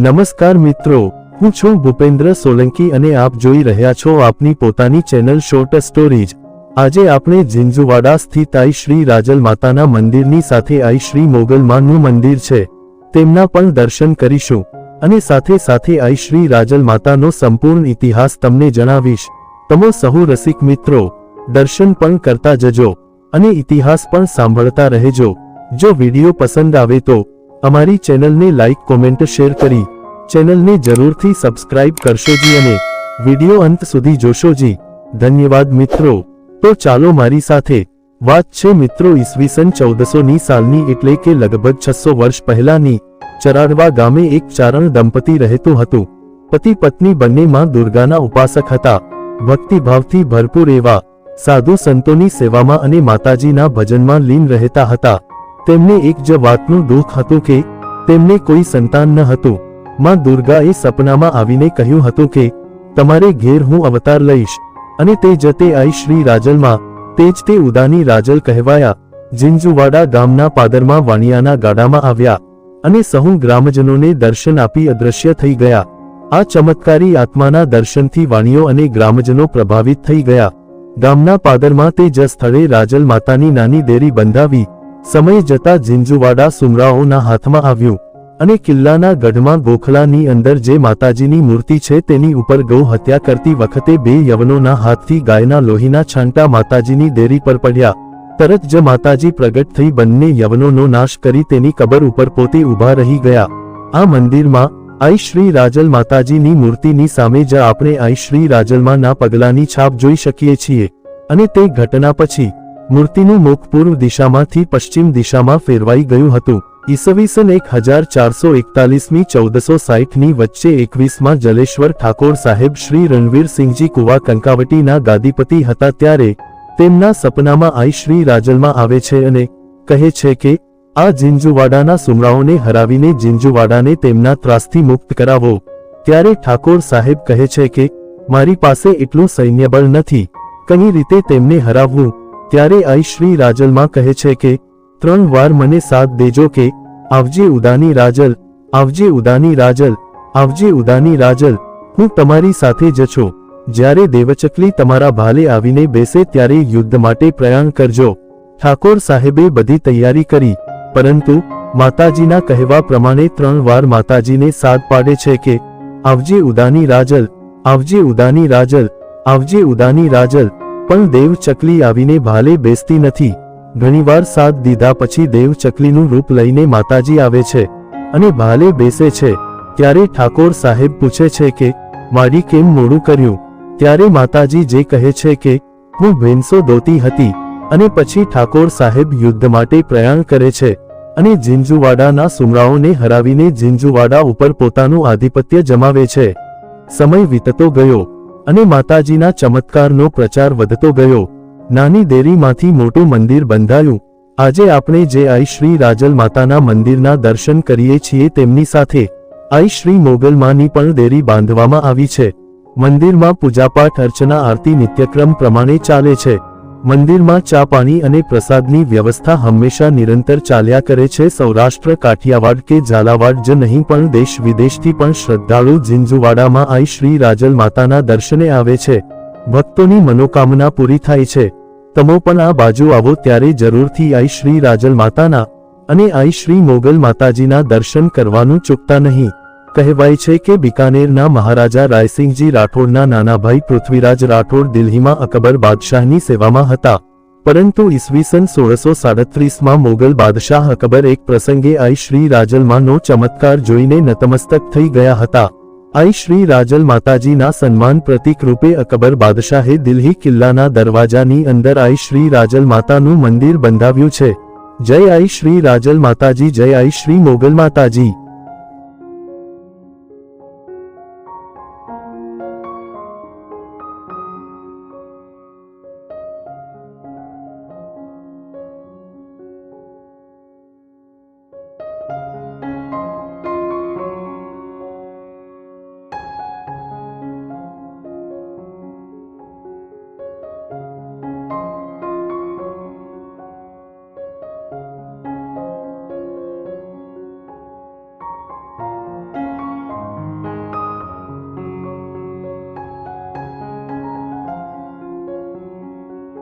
નમસ્કાર મિત્રો, હું છું ભૂપેન્દ્ર સોલંકી અને આપ જોઈ રહ્યા છો આપની પોતાની ચેનલ શોર્ટ સ્ટોરીજ આજે આપણે જિંજુવાડા સ્થિત આઈ શ્રી રાજલ માતાના મંદિરની સાથે આઈ શ્રી મોગલમાનું મંદિર છે. તેમના પણ દર્શન કરીશું. અને સાથે સાથે આઈ શ્રી રાજલ માતાનો સંપૂર્ણ ઇતિહાસ તમને જણાવીશ. તમો સહુ રસિક મિત્રો, દર્શન પણ કરતા જજો. અને ઇતિહાસ પણ સાંભળતા રહેજો. જો વીડિયો પસંદ આવે તો અમારી ચેનલને લાઇક કોમેન્ટ, શેર કરી ચેનલને જરૂરથી સબસ્ક્રાઇબ કરશોજી અને વીડિયો અંત સુધી જોશોજી ધન્યવાદ મિત્રો. તો ચાલો મારી સાથે વાત છે મિત્રો ઈસવીસન ચૌદસો ની સાલની એટલે કે લગભગ છસો વર્ષ પહેલાની. ચરાડવા ગામે એક ચારણ દંપતી રહેતું હતું. પતિ પત્ની બંને માં દુર્ગાના ઉપાસક હતા. ભક્તિભાવથી ભરપૂર એવા સાધુ સંતોની સેવામાં અને માતાજીના ભજનમાં લીન રહેતા હતા. તેમને એક જ વાતનું દુઃખ હતું કે તેમને કોઈ સંતાન ન હતું. માં દુર્ગાએ સપનામાં આવીને કહ્યું હતું કે, તમારે ઘેર હું અવતાર લઈશ અને તે જ તે આઈ શ્રી રાજલમાં, તે જ તે ઉદાની રાજલ કહેવાયા, જિંજુવાડા ગામના પાદરમાં વાણિયાના ગાડામાં આવ્યા અને સહુ ગ્રામજનોને દર્શન આપી અદ્રશ્ય થઈ ગયા. આ ચમત્કારી આત્માના દર્શનથી વાણીઓ અને ગ્રામજનો પ્રભાવિત થઈ ગયા. ગામના પાદરમાં તે જ સ્થળે રાજલ માતાની નાની દેરી બંધાવી સમય જતા ઝિંઝુવાડા સુમરાઓના હાથમાં આવ્યું અને કિલ્લાના ગઢમાં ગોખલાની અંદર જે માતાજીની મૂર્તિ છે તેની ઉપર ગૌ હત્યા કરતી વખતે બે યવનોના હાથથી ગાયના લોહીના છાંટા માતાજીની દેરી પર પડ્યા. તરત જ માતાજી પ્રગટ થઈ બંને યવનોનો નાશ કરી તેની કબર ઉપર પોતે ઊભા રહી ગયા. આ મંદિરમાં આઈ શ્રી રાજલ માતાજીની મૂર્તિની સામે જ આપણે આઈ શ્રી રાજલમાંના પગલાની છાપ જોઈ શકીએ છીએ અને તે ઘટના પછી મૂર્તિનું મુખ પૂર્વ દિશામાંથી પશ્ચિમ દિશામાં ફેરવાઈ ગયું હતું. ઈસવીસન એક હજાર ચારસો એકતાલીસમી ચૌદસો સાહીઠની વચ્ચે એકવીસમાં જલેશ્વર ઠાકોર સાહેબ શ્રી રણવીરસિંહજી કુવા કંકાવટીના ગાદીપતિ હતા ત્યારે તેમના સપનામાં આઈ શ્રી રાજલમાં આવે છે અને કહે છે કે, આ જિંજુવાડાના સુમરાઓને હરાવીને જિંજુવાડાને તેમના ત્રાસથી મુક્ત કરાવો. ત્યારે ઠાકોર સાહેબ કહે છે કે, મારી પાસે એટલું સૈન્યબળ નથી. કઈ રીતે તેમને હરાવવું? ત્યારે આઈ શ્રી રાજલમાં કહે છે કે, ત્રણ વાર મને સાથ દેજો કે, આવજે ઉદાની રાજલ, આવજે ઉદાની રાજલ, આવજે ઉદાની રાજલ, હું તમારી સાથે જ જ્યારે દેવચકલી તમારા ભાલે આવીને બેસે ત્યારે યુદ્ધ માટે પ્રયાણ કરજો. ઠાકોર સાહેબે બધી તૈયારી કરી, પરંતુ માતાજીના કહેવા પ્રમાણે ત્રણ વાર માતાજીને સાથ પાડે છે કે, આવજે ઉદાની રાજલ, આવજે ઉદાની રાજલ, આવજે ઉદાની રાજલ પણ દેવ ચકલી આવીને ભાલે બેસતી નથી. ઘણીવાર સાથ દીધા પછી દેવ ચકલીનું રૂપ લઈને માતાજી આવે છે અને ભાલે બેસે છે. ત્યારે ઠાકોર સાહેબ પૂછે છે કે, મારી કેમ મોડું કર્યું? ત્યારે માતાજી જે કહે છે કે, હું ભેંસો દોતી હતી અને પછી ઠાકોર સાહેબ યુદ્ધ માટે પ્રયાણ કરે છે અને જિંજુવાડાના સુમરાઓને હરાવીને ઝિંઝુવાડા ઉપર પોતાનું આધિપત્ય જમાવે છે. સમય વીતતો ગયો. અને માતાજીના ચમત્કારનો પ્રચાર વધતો ગયો. નાની દેરીમાંથી મોટું મંદિર બંધાયું. આજે આપણે જે આઈ શ્રી રાજલ માતાના મંદિરના દર્શન કરીએ છીએ તેમની સાથે. આઈ શ્રી મોગલમાની પણ દેરી બાંધવામાં આવી છે. મંદિરમાં પૂજાપાઠ, અર્ચના, આરતી, નિત્યક્રમ પ્રમાણે ચાલે છે. મંદિરમાં ચા પાણી અને પ્રસાદની વ્યવસ્થા હંમેશા નિરંતર ચાલ્યા કરે છે. સૌરાષ્ટ્ર, કાઠિયાવાડ કે ઝાલાવાડ જ નહીં, પણ દેશ વિદેશથી પણ શ્રદ્ધાળુ ઝિંઝુવાડામાં આઈ શ્રી રાજલ માતાના દર્શને આવે છે. ભક્તોની મનોકામના પૂરી થાય છે. તમો પણ આ બાજુ આવો ત્યારે જરૂરથી આઈ શ્રી રાજલ માતાના અને આઈ શ્રી મોગલ માતાજીના દર્શન કરવાનું ચૂકતા નહીં. કહેવાય છે કે બિકાનેરના મહારાજા રાયસિંહજી રાઠોડના નાના ભાઈ પૃથ્વીરાજ રાઠોડ દિલ્હીમાં અકબર બાદશાહની સેવામાં હતા. પરંતુ ઈસવીસન સોળસો સાડત્રીસમાં મોગલ બાદશાહ અકબર એક પ્રસંગે આઈ શ્રી રાજલમાંનો ચમત્કાર જોઈને નતમસ્તક થઈ ગયા હતા. આઈ શ્રી રાજલ માતાજીના સન્માન પ્રતિક રૂપે અકબર બાદશાહે દિલ્હી કિલ્લાના દરવાજાની અંદર આઈ શ્રી રાજલ માતાનું મંદિર બંધાવ્યું છે. જય આઈ શ્રી રાજલ માતાજી, જય આઈ શ્રી મોગલ માતાજી.